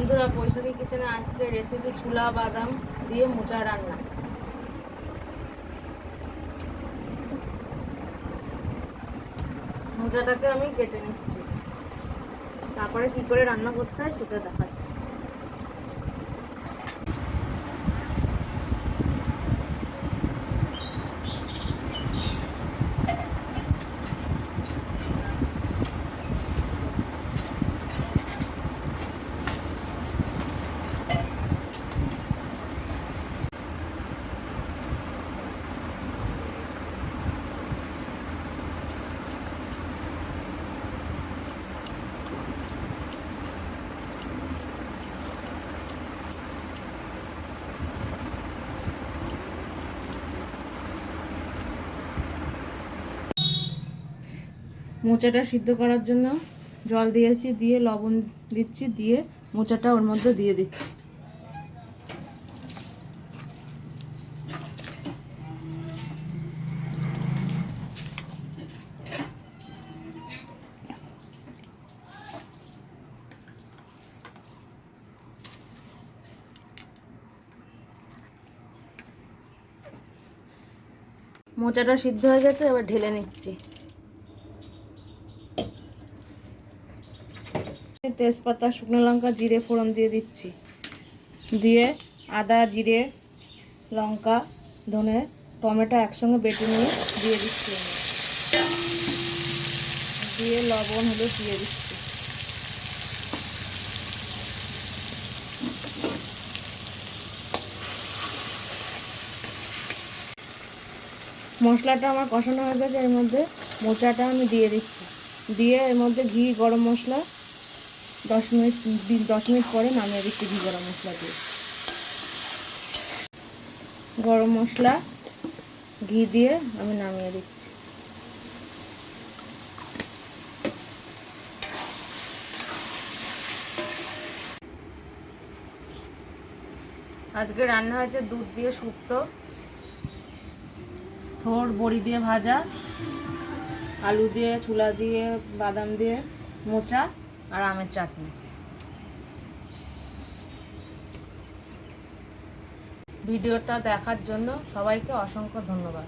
বন্ধুরা, বৈশাখী কিচেনে আজকে রেসিপি ছোলা, বাদাম দিয়ে মোচা রান্না। মোচাটাকে আমি কেটে নিচ্ছি। তারপরে কী করে রান্না করতে হয় সেটা দেখাচ্ছি। মোচাটা সিদ্ধ করার জন্য জল দিয়েছি, দিয়ে লবণ দিচ্ছি, দিয়ে মোচাটা ওর মধ্যে দিয়ে দিচ্ছি। মোচাটা সিদ্ধ হয়ে গেছে, এবার ঢেলে নিচ্ছি। তেজপাতা, শুকনো লঙ্কা, জিরে, ফোড়ন দিয়ে দিচ্ছি। দিয়ে আদা, জিরে, লঙ্কা, ধনে, টমেটো একসঙ্গে বেটে নিয়ে দিয়ে দিচ্ছি দিয়ে লবণ, হলুদ দিয়ে দিচ্ছি। মশলাটা আমার কষানো হয়ে গেছে, এর মধ্যে মোচাটা আমি দিয়ে দিচ্ছি। দিয়ে এর মধ্যে ঘি, গরম মশলা দশ মিনিট দশ মিনিট পরে নামিয়ে দিচ্ছি ঘি গরম মশলা দিয়ে। গরম মশলা, ঘি দিয়ে আমি নামিয়ে দিচ্ছি। আজকে রান্না হয়েছে দুধ দিয়ে শুক্তো থোর বড়ি দিয়ে ভাজা, আলু দিয়ে, ছোলা দিয়ে, বাদাম দিয়ে মোচা। আর আমের চাটনি। ভিডিওটা দেখার জন্য সবাইকে অসংখ্য ধন্যবাদ।